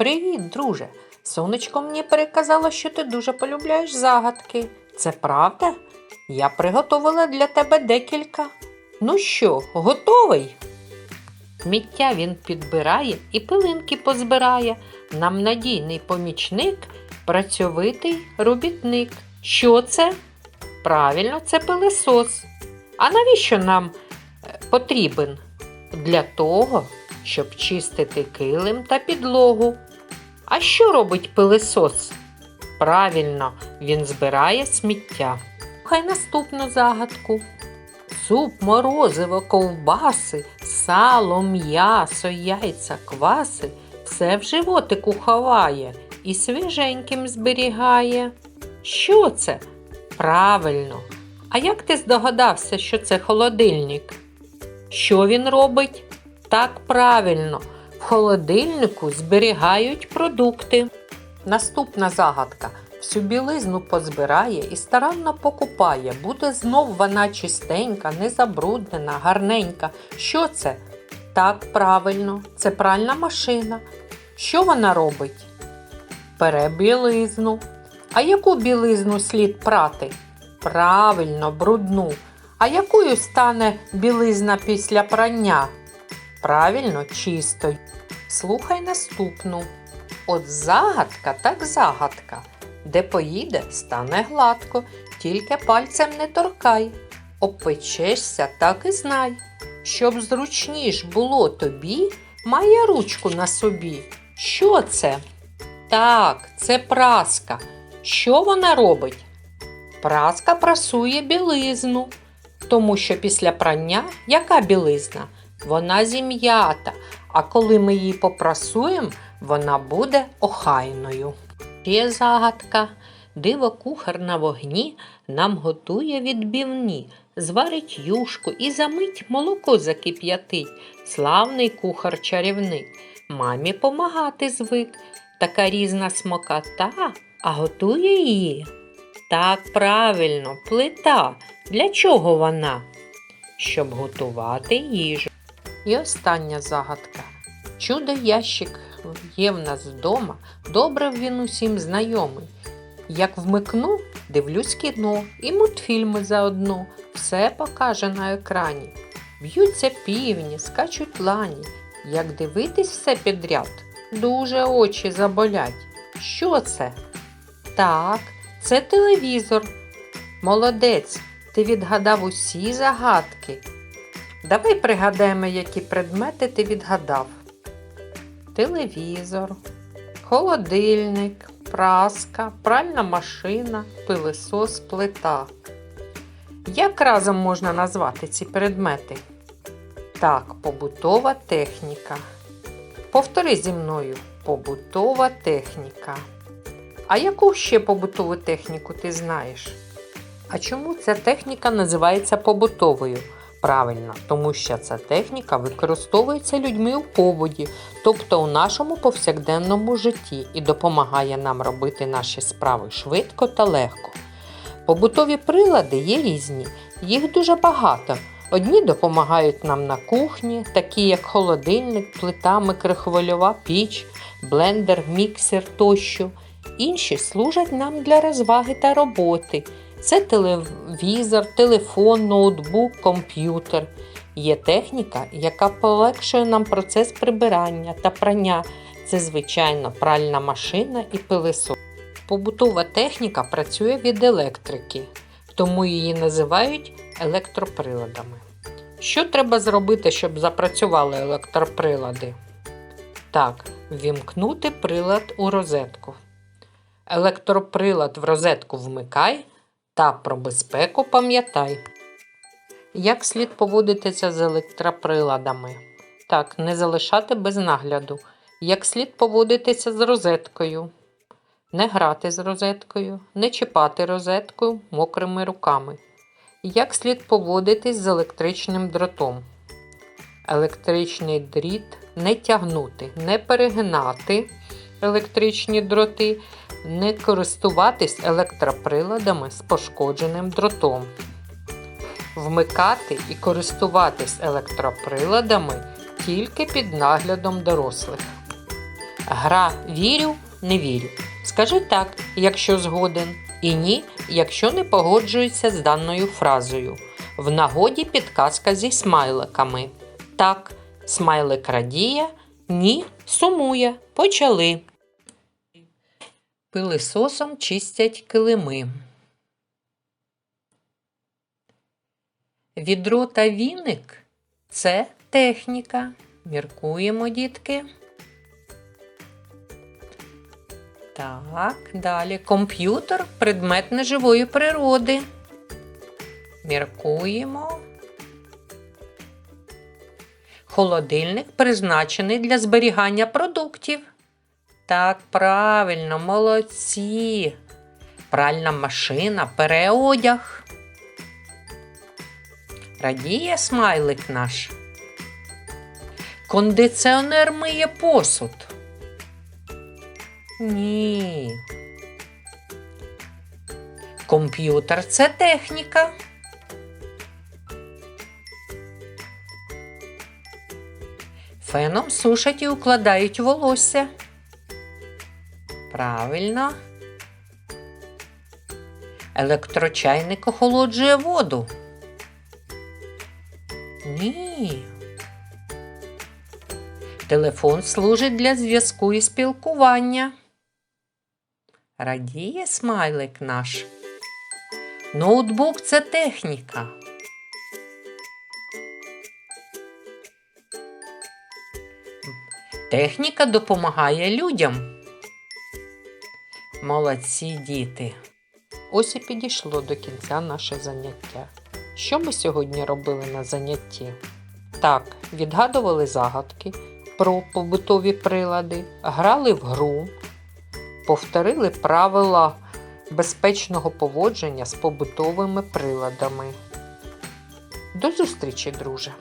Привіт, друже. Сонечко мені переказало, що ти дуже полюбляєш загадки. Це правда? Я приготувала для тебе декілька. Ну що, готовий? Сміття він підбирає і пилинки позбирає. Нам надійний помічник, працьовитий робітник. Що це? Правильно, це пилисос. А навіщо нам е, потрібен? Для того, щоб чистити килим та підлогу. А що робить пилисос? Правильно, він збирає сміття. Хай наступну загадку. Суп, морозиво, ковбаси, сало, м'ясо, яйця, кваси все в животику ховає і свіженьким зберігає. Що це? Правильно. А як ти здогадався, що це холодильник? Що він робить? Так правильно, холодильнику зберігають продукти. Наступна загадка. Всю білизну позбирає і старанно покупає. Буде знов вона чистенька, незабруднена, гарненька. Що це? Так, правильно, це пральна машина. Що вона робить? Пере білизну. А яку білизну слід прати? Правильно, брудну. А якою стане білизна після прання? Правильно, чистою. Слухай наступну. От загадка так загадка. Де поїде, стане гладко, тільки пальцем не торкай. Обпечешся, так і знай. Щоб зручніш було тобі, має ручку на собі. Що це? Так, це праска. Що вона робить? Праска прасує білизну, тому що після прання яка білизна? Вона зім'ята, а коли ми її попрасуємо, вона буде охайною. Ще загадка. Диво кухар на вогні нам готує відбівні, зварить юшку і за мить молоко закип'ятить. Славний кухар чарівник, мамі помагати звик. Така різна смакота, а готує її. Так правильно, плита. Для чого вона? Щоб готувати їжу. І остання загадка. Чудо ящик є в нас вдома, добре він усім знайомий. Як вмикну, дивлюсь кіно і мультфільми заодно, все покаже на екрані. Б'ються півні, скачуть лані. Як дивитись все підряд, дуже очі заболять. Що це? Так, це телевізор. Молодець, ти відгадав усі загадки. Давай пригадаємо, які предмети ти відгадав. Телевізор, холодильник, праска, пральна машина, пилисос, плита. Як разом можна назвати ці предмети? Так, побутова техніка. Повтори зі мною побутова техніка. А яку ще побутову техніку ти знаєш? А чому ця техніка називається побутовою? Правильно, тому що ця техніка використовується людьми у побуді, тобто у нашому повсякденному житті і допомагає нам робити наші справи швидко та легко. Побутові прилади є різні, їх дуже багато. Одні допомагають нам на кухні, такі як холодильник, плита, микрохвильова піч, блендер, міксер тощо. Інші служать нам для розваги та роботи. Це телевізор, телефон, ноутбук, комп'ютер. Є техніка, яка полегшує нам процес прибирання та прання. Це, звичайно, пральна машина і пилисос. Побутова техніка працює від електрики, тому її називають електроприладами. Що треба зробити, щоб запрацювали електроприлади? Так, ввімкнути прилад у розетку. Електроприлад в розетку вмикай та про безпеку пам'ятай. Як слід поводитися з електроприладами? Так, не залишати без нагляду. Як слід поводитися з розеткою? Не грати з розеткою, не чіпати розетку мокрими руками. Як слід поводитись з електричним дротом? Електричний дріт не тягнути, не перегинати електричні дроти, не користуватись електроприладами з пошкодженим дротом. Вмикати і користуватись електроприладами тільки під наглядом дорослих. Гра вірю, не вірю. Скажи так, якщо згоден, і ні, якщо не погоджується з даною фразою. В нагоді підказка зі смайликами. Так, смайлик радіє, ні, сумує. Почали. Пилисосом чистять килими. Відро та віник це техніка. Міркуємо, дітки. Так, далі. Комп'ютер предмет неживої природи. Міркуємо. Холодильник призначений для зберігання продуктів. Так, правильно, молодці. Пральна машина пере одяг. Радіє смайлик наш. Кондиціонер миє посуд. Ні. Комп'ютер це техніка. Феном сушать і укладають волосся. Правильно. Електрочайник охолоджує воду. Ні. Телефон служить для зв'язку і спілкування. Радіє смайлик наш. Ноутбук це техніка. Техніка допомагає людям. Молодці діти. Ось і підійшло до кінця наше заняття. Що ми сьогодні робили на занятті? Так, відгадували загадки про побутові прилади, грали в гру, повторили правила безпечного поводження з побутовими приладами. До зустрічі, друже!